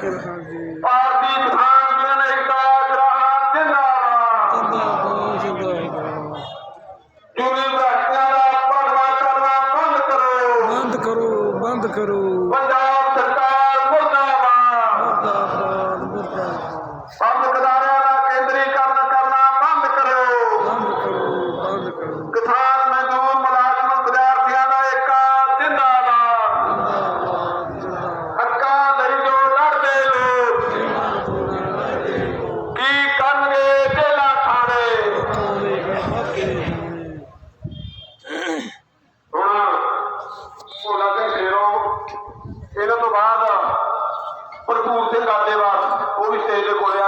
Party ਕਿਸਾਨ ਜਨ ਏਕਤਾ gram ਜਿੰਦਾਬਾਦ। ਜਿੰਦਾਬਾਦ ਜਿੰਦਾਬਾਦ। ਟੂਰੀ ਦਾ ਕਰਨਾ ਬੰਦ ਕਰੋ। ਬੰਦ ਕਰੋ ਬੰਦ ਕਰੋ। ਪੰਜਾਬ ਭੋਲਾ ਇਹਨਾਂ ਤੋਂ ਬਾਅਦ ਭਰਪੂਰ ਸਿੰਘ ਗਾਦੇਵਾਲ ਉਹ ਵੀ ਸਟੇਜ ਦੇ ਕੋਲੇ